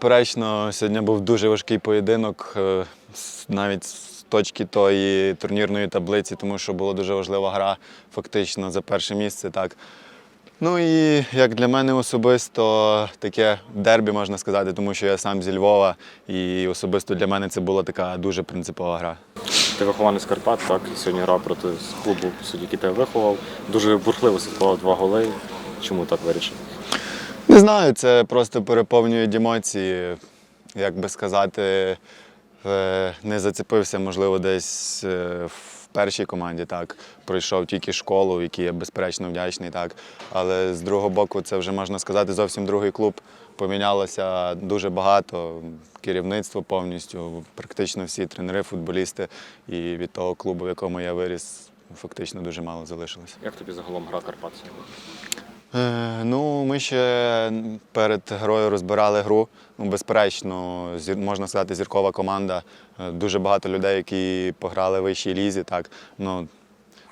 безперечно, сьогодні був дуже важкий поєдинок, е, навіть з точки тої турнірної таблиці, тому що була дуже важлива гра фактично за перше місце. Так. Ну і як для мене особисто таке дербі, можна сказати, тому що я сам зі Львова, і особисто для мене це була така дуже принципова гра. Ти вихованець Карпат, так, сьогодні грав проти клубу, який тебе виховав. Дуже бурхливо святкував два голи. Чому так вирішив? Не знаю, це просто переповнюють емоції. Як би сказати, е, не зацепився, можливо, десь е, в першій команді. Так, пройшов тільки школу, в якій я безперечно вдячний. Так. Але з другого боку, це вже можна сказати зовсім другий клуб. Помінялося дуже багато. Керівництво повністю, практично всі тренери, футболісти. І від того клубу, в якому я виріс, фактично дуже мало залишилося. Як тобі загалом гра Карпат? Е, Ну, ми ще перед грою розбирали гру. Ну, безперечно, зір, можна сказати, зіркова команда. Е, Дуже багато людей, які пограли в вищій лізі. Так. Ну,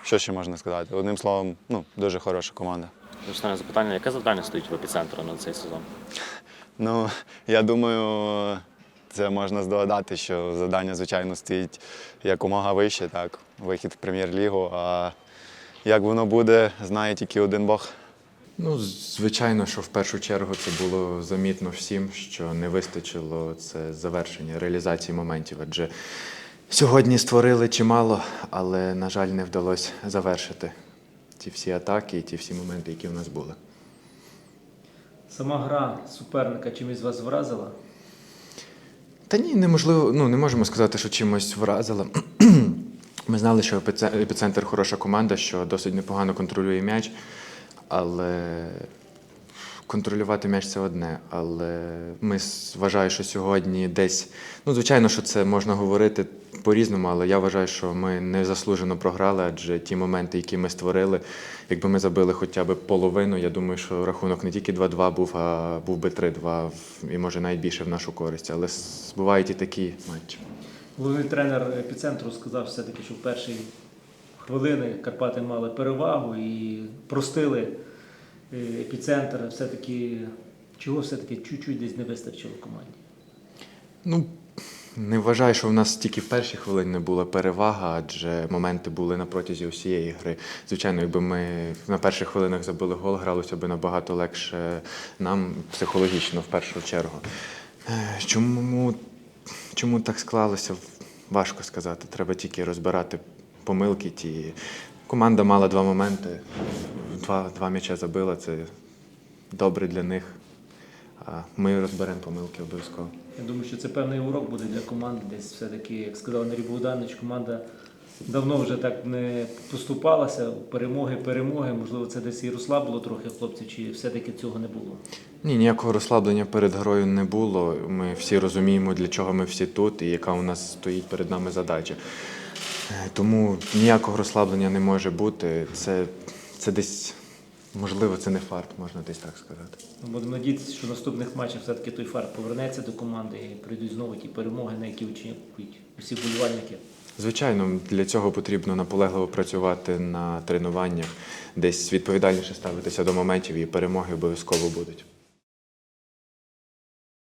що ще можна сказати? Одним словом, ну, дуже хороша команда. Останнє запитання, яке завдання стоїть в епіцентру на цей сезон? Ну, я думаю, це можна здогадати, що завдання, звичайно, стоїть якомога вище, так, вихід в прем'єр-лігу. А як воно буде, знає тільки один Бог. Ну, звичайно, що в першу чергу це було замітно всім, що не вистачило це завершення реалізації моментів. Адже сьогодні створили чимало, але, на жаль, не вдалося завершити ті всі атаки і ті всі моменти, які в нас були. Сама гра суперника чимось вас вразила? Та ні, неможливо, ну не можемо сказати, що чимось вразила. Ми знали, що епіцентр хороша команда, що досить непогано контролює м'яч, але контролювати м'яч це одне. Але ми вважаю, що сьогодні десь, ну звичайно, що це можна говорити по-різному, але я вважаю, що ми незаслужено програли, адже ті моменти, які ми створили, якби ми забили хоча б половину, я думаю, що рахунок не тільки 2-2 був, а був би 3-2 і може навіть більше в нашу користь. Але бувають і такі матчі. Головний тренер епіцентру сказав все-таки, що в перші хвилини Карпати мали перевагу і простили е, епіцентр. Все-таки чого все-таки чуть-чуть десь не вистачило команді? Ну, не вважаю, що в нас тільки в перші хвилини не була перевага, адже моменти були на протязі усієї гри. Звичайно, якби ми на перших хвилинах забили гол, гралося б набагато легше нам психологічно в першу чергу. Е, Чому, чому так склалося? Важко сказати. Треба тільки розбирати помилки. Ті. Команда мала два моменти, два, два м'яча забила. Це добре для них. Ми розберемо помилки обов'язково. Я думаю, що це певний урок буде для команди. Десь все-таки, як сказав Андрій Богданович, команда давно вже так не поступалася. Перемоги, перемоги. Можливо, це десь і розслабило трохи хлопців, чи все-таки цього не було. Ні, ніякого розслаблення перед грою не було. Ми всі розуміємо, для чого ми всі тут і яка у нас стоїть перед нами задача. Е, Тому ніякого розслаблення не може бути. Це, це десь, можливо, це не фарт, можна десь так сказати. Ми Будемо надіятися, що в наступних матчах все-таки той фарт повернеться до команди і прийдуть знову ті перемоги, на які очікують усі вболівальники. Звичайно, для цього потрібно наполегливо працювати на тренуваннях, десь відповідальніше ставитися до моментів і перемоги обов'язково будуть.